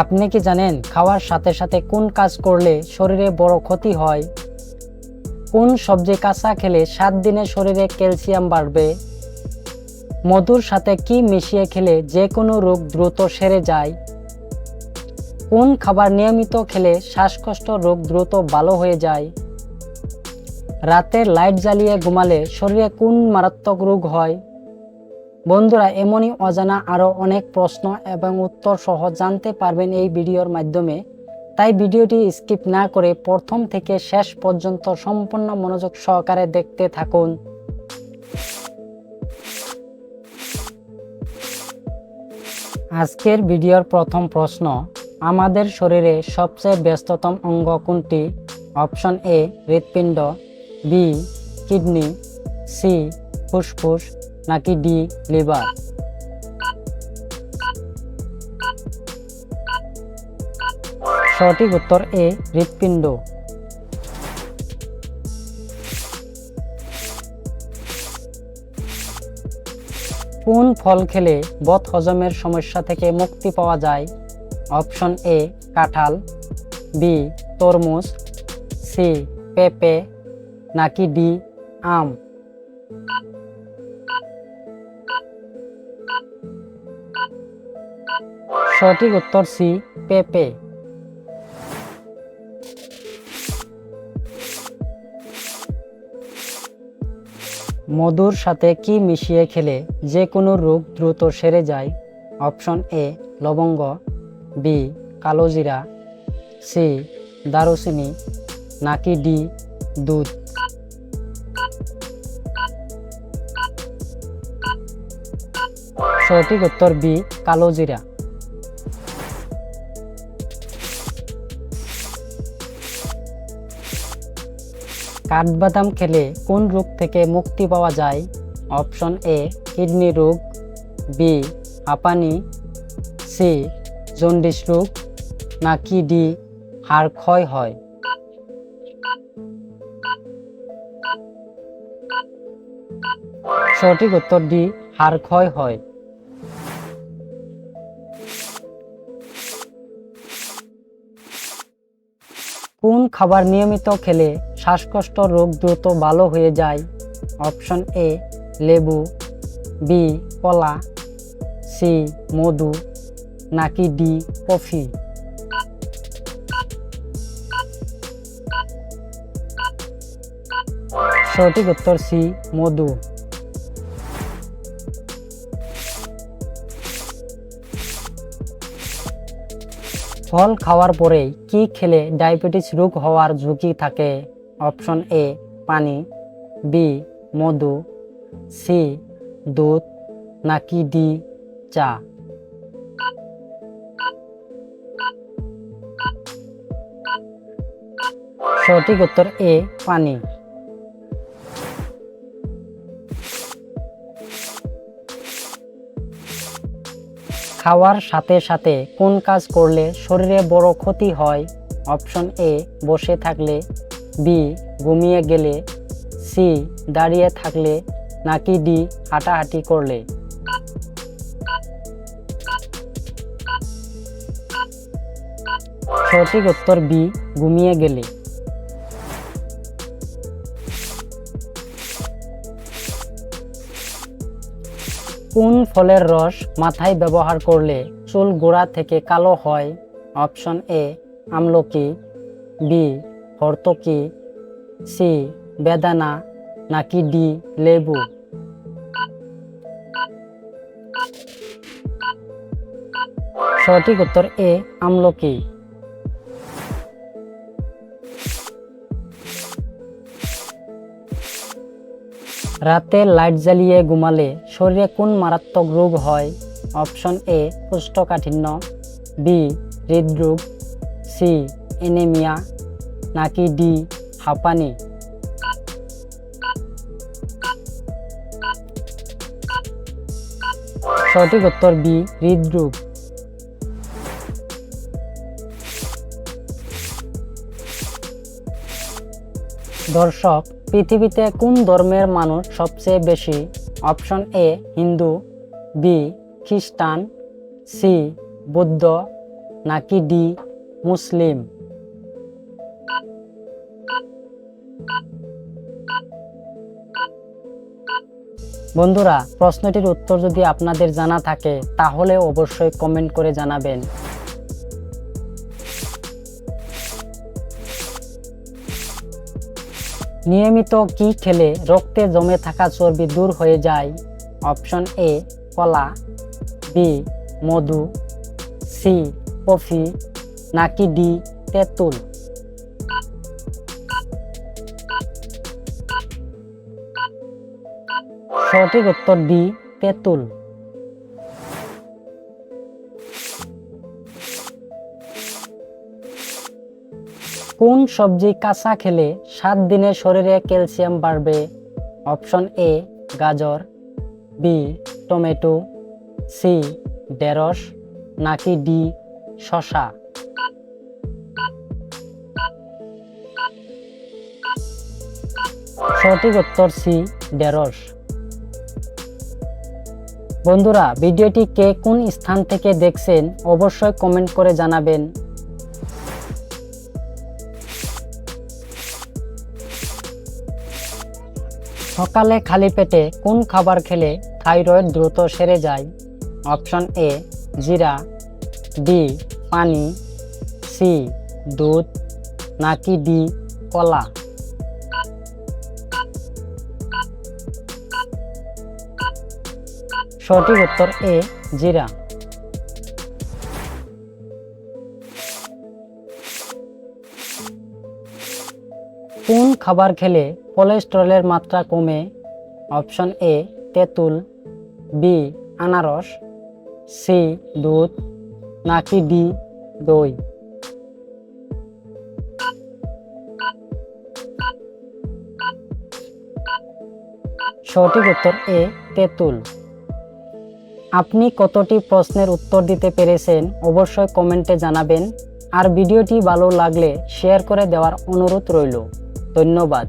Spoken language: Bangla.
আপনি কি জানেন খাওয়ার সাথে সাথে কোন কাজ করলে শরীরে বড় ক্ষতি হয়? কোন সবজি কাঁচা খেলে সাত দিনে শরীরে ক্যালসিয়াম বাড়বে? মধুর সাথে কি মিশিয়ে খেলে যে কোনো রোগ দ্রুত সেরে যায়? কোন খাবার নিয়মিত খেলে শ্বাসকষ্ট রোগ দ্রুত ভালো হয়ে যায়? রাতে লাইট জ্বালিয়ে ঘুমালে শরীরে কোন মারাত্মক রোগ হয়? বন্ধুরা, এমনই অজানা আরও অনেক প্রশ্ন এবং উত্তর সহ জানতে পারবেন এই ভিডিওর মাধ্যমে। তাই ভিডিওটি স্কিপ না করে প্রথম থেকে শেষ পর্যন্ত সম্পূর্ণ মনোযোগ সহকারে দেখতে থাকুন। আজকের ভিডিওর প্রথম প্রশ্ন, আমাদের শরীরে সবচেয়ে ব্যস্ততম অঙ্গ কোনটি? অপশন এ, হৃৎপিণ্ড, বি, কিডনি, সি, ফুসফুস নাকি ডি, লিভার? সঠিক উত্তর এ, হৃৎপিণ্ড। কোন ফল খেলে বদ হজমের সমস্যা থেকে মুক্তি পাওয়া যায়? অপশন এ, কাঁঠাল, বি, তরমুজ, সি, পেঁপে, নাকি ডি, আম? সঠিক উত্তর সি, পেপে। মধুর সাথে কি মিশিয়ে খেলে যে কোনো রোগ দ্রুত সেরে যায়? অপশন এ, লবঙ্গ। বি কালোজিরা সি, দারুচিনি। নাকি ডি, দুধ। সঠিক উত্তর বি কালোজিরা কাঠবাদাম খেলে কোন রোগ থেকে মুক্তি পাওয়া যায়? অপশন এ, কিডনি রোগ বি, হাঁপানি সি জন্ডিস রোগ নাকি ডি, হাড় ক্ষয় হয়? সঠিক উত্তর ডি, হাড় ক্ষয় হয়। কোন খাবার নিয়মিত খেলে শ্বাসকষ্ট রোগ দ্রুত ভালো হয়ে যায়? অপশন এ, লেবু, বি, কলা, সি, মধু, নাকি ডি, কফি? সঠিক উত্তর সি, মধু। ফল খাওয়ার পরেই কি খেলে ডায়াবেটিস রোগ হওয়ার ঝুঁকি থাকে? অপশন এ, পানি। বি, মধু। সি, দুধ। নাকি ডি, চা। সঠিক উত্তর এ, পানি। খাওয়ার সাথে সাথে কোন কাজ করলে শরীরে বড় ক্ষতি হয়? অপশন এ, বসে থাকলে। বি, ঘুমিয়ে গেলে। সি, দাঁড়িয়ে থাকলে। নাকি ডি, হাঁটাহাঁটি করলে। সঠিক উত্তর বি, ঘুমিয়ে গেলে। কোন ফলের রস মাথায় ব্যবহার করলে চুল গোড়া থেকে কালো হয়? অপশন এ, আমলকি, বি, হর্তকি, সি, বেদানা, নাকি ডি, লেবু? সঠিক উত্তর এ, আমলকি। রাতে লাইট জ্বালিয়ে ঘুমালে শরীরে কোন মারাত্মক রোগ হয়? অপশন এ, কোষ্ঠকাঠিন্য, বি, হৃদরোগ, সি এনেমিয়া নাকি ডি, হাঁপানি। সঠিক উত্তর বি, হৃদরোগ। দর্শক, পৃথিবীতে কোন ধর্মের মানুষ সবচেয়ে বেশি? অপশন এ, হিন্দু, বি, খ্রিস্টান, সি, বৌদ্ধ, নাকি ডি, মুসলিম? বন্ধুরা, প্রশ্নটির উত্তর যদি আপনাদের জানা থাকে, তাহলে অবশ্যই কমেন্ট করে জানাবেন। নিয়মিত কি খেলে রক্তে জমে থাকা চর্বি দূর হয়ে যায়? অপশন এ, কলা, বি, মধু, সি, কফি, নাকি ডি, তেঁতুল? সঠিক উত্তর ডি, তেঁতুল। কোন সবজি কাঁচা খেলে সাত দিনে শরীরে ক্যালসিয়াম বাড়বে? অপশন এ, গাজর, বি, টমেটো, সি, ঢেঁড়স, নাকি ডি শশা সঠিক উত্তর সি, ঢেঁড়স। বন্ধুরা, ভিডিওটি কে কোন স্থান থেকে দেখছেন অবশ্যই কমেন্ট করে জানাবেন। সকালে খালি পেটে কোন খাবার খেলে থাইরয়েড দ্রুত সেরে যায়? অপশন এ, জিরা, বি, পানি, সি, দুধ, নাকি ডি, কলা? সঠিক উত্তর এ, জিরা। খাবার খেলে কোলেস্টেরলের মাত্রা কমে অপশন এ তেঁতুল বি আনারস সি দুধ, নাকি ডি দই? সঠিক উত্তর এ তেঁতুল। আপনি কতটি প্রশ্নের উত্তর দিতে পেরেছেন অবশ্যই কমেন্টে জানাবেন, আর ভিডিওটি ভালো লাগলে শেয়ার করে দেওয়ার অনুরোধ রইল। ধন্যবাদ